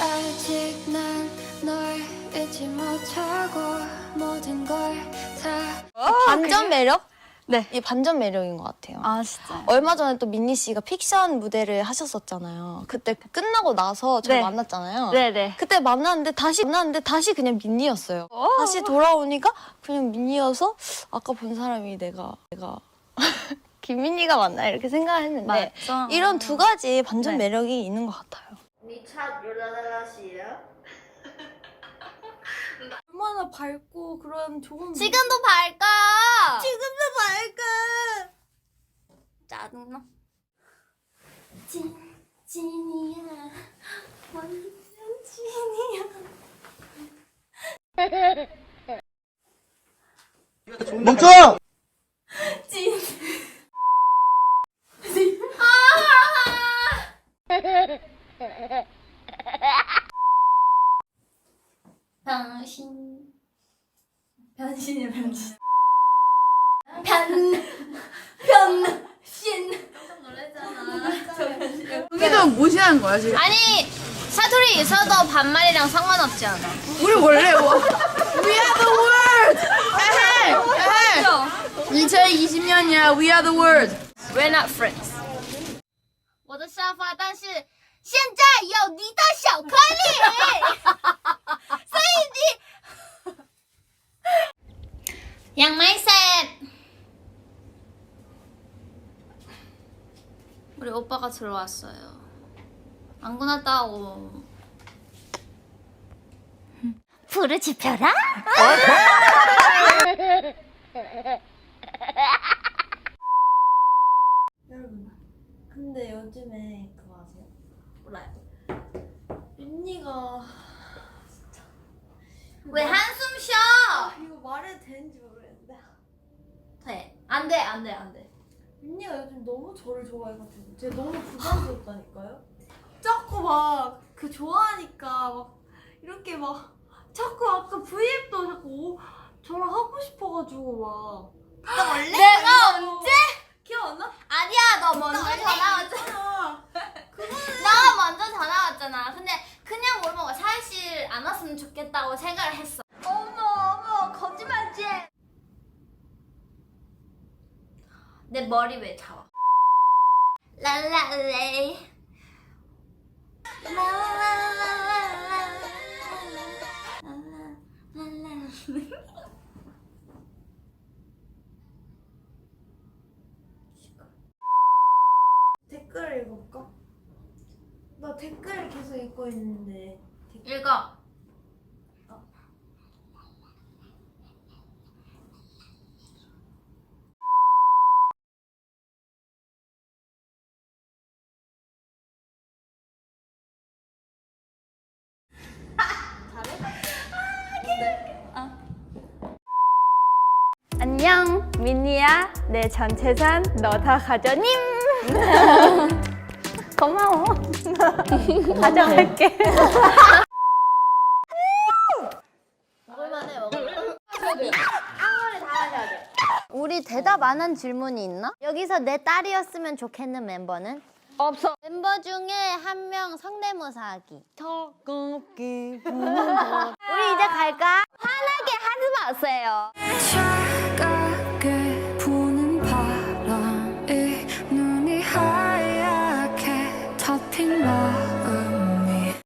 아직 난 널 잊지 못하고 모든 걸다 반전 매력? 네. 이 반전 매력인 것 같아요. 아 진짜요? 얼마 전에 또 민니 씨가 픽션 무대를 하셨었잖아요. 그때 끝나고 나서 저희 네. 만났잖아요. 네네. 그때 만났는데 다시 만났는데 다시 그냥 민니였어요. 오. 다시 돌아오니까 그냥 민니여서 아까 본 사람이 내가 내가 김민니가 맞나 이렇게 생각했는데 맞죠. 이런 두 가지 반전 네. 매력이 있는 것 같아요. 요라달라시예요? 얼마나 밝고 그런 좋은 지금도 밝아. 지금도 밝아. 짜증나. 찐 찐이야 완전 찐이야 멈춰! 변신 변신이야 변신. 여기도 무시하는 거야 지금. 아니 사투리 있어도 반말이랑 상관없지 않아. 우리 원래 뭐 We are the world. 에헤, 에헤. 2020년이야. We are the world. We're not friends. 我的沙发，但是现在有你的巧 우리 오빠가 들어왔어요. 안 끝났다고. 불을 지펴라? 여러분, 근데 요즘에 그거 아세요? 몰라요. 민니가 왜 한숨 쉬어? 이거 말해도 되는지 모르겠는데 돼. 안 돼, 안 돼, 안 돼. 민니가 요즘 너무 저를 좋아해가지고 제가 너무 부담스럽다니까요. 자꾸 막 그 좋아하니까 막 이렇게 막 자꾸 아까 V앱도 자꾸 오- 저랑 하고 싶어가지고 막 내가 언제? 기억 안 나? 아니야, 너 먼저 전화 왔잖아. 너가 먼저 전화 왔잖아. 근데 그냥 모르고 사실 안 왔으면 좋겠다고 생각을 했어. 어머, 어머, 거짓말지. 내 머리 왜 잡아? 랄랄레이. 댓글 읽어볼까? 나 댓글 계속 읽고 있는데 읽어. 안녕 민니야 내 전 재산 너 다 가져님 고마워 가져갈게 먹을만해, 먹을만해. 우리 대답 안 한 질문이 있나? 여기서 내 딸이었으면 좋겠는 멤버는? 없어 멤버 중에 한 명 성대모사 하기 우리 이제 갈까? 화나게 하지 마세요